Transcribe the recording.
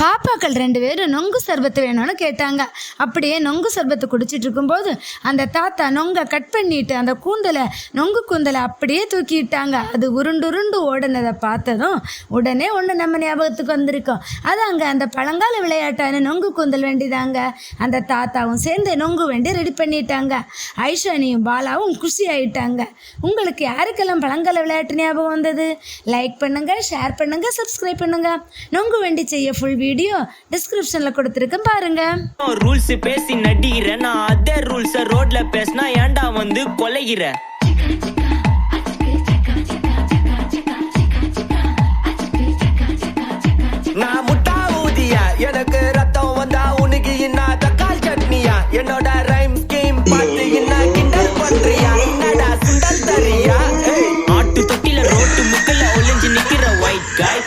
பாப்பாக்கள் ரெண்டு பேரும் நொங்கு சர்பத்து வேணும்னு கேட்டாங்க. அப்படியே நொங்கு சர்பத்து குடிச்சிட்டு இருக்கும்போது அந்த தாத்தா நொங்கை கட் பண்ணிட்டு அந்த கூந்தலை நொங்கு கூந்தலை அப்படியே தூக்கிட்டாங்க. அது உருண்டு உருண்டு ஓடினதை பார்த்ததும் உடனே ஒன்று நம்ம ஞாபகத்துக்கு வந்திருக்கோம் அது அங்கே அந்த பழங்கால விளையாட்டான நொங்கு கூந்தல் வேண்டிதாங்க. அந்த தாத்தாவும் சேர்ந்து நொங்கு வேண்டி ரெடி பண்ணிட்டாங்க. ஐஷானியும் பாலாவும் குஷி ஆயிட்டாங்க. உங்களுக்கு யாருக்கெல்லாம் பழங்கால விளையாட்டு ஞாபகம் வந்தது? லைக் பண்ணுங்க ஷேர் பண்ணுங்க சப்ஸ்கிரைப் பண்ணுங்க. நொங்கு வேண்டி செய்ய ஃபுல் வீடியோ டிஸ்கிரிப்ஷன்ல கொடுத்துருக்கேன் பாருங்க. ரூல்ஸ் பேசி நடிகிற நான் அதே ரூல்ஸ ரோட்ல பேசினா ஏன்டா வந்து கொலைகிற? நான் முட்டா ஊதியா எனக்கு ரத்தம் வந்தா உனக்கு என்ன தக்காளி சட்னியா? என்னோட ரைம் ஸ்கீம் பார்த்து என்ன கிண்டல் பண்றியா? என்னடா சுண்டல் தரியா ஆட்டு தொட்டில ரோட்டு முக்கில ஒளிஞ்சு நிக்கிற ஒயிட் காய்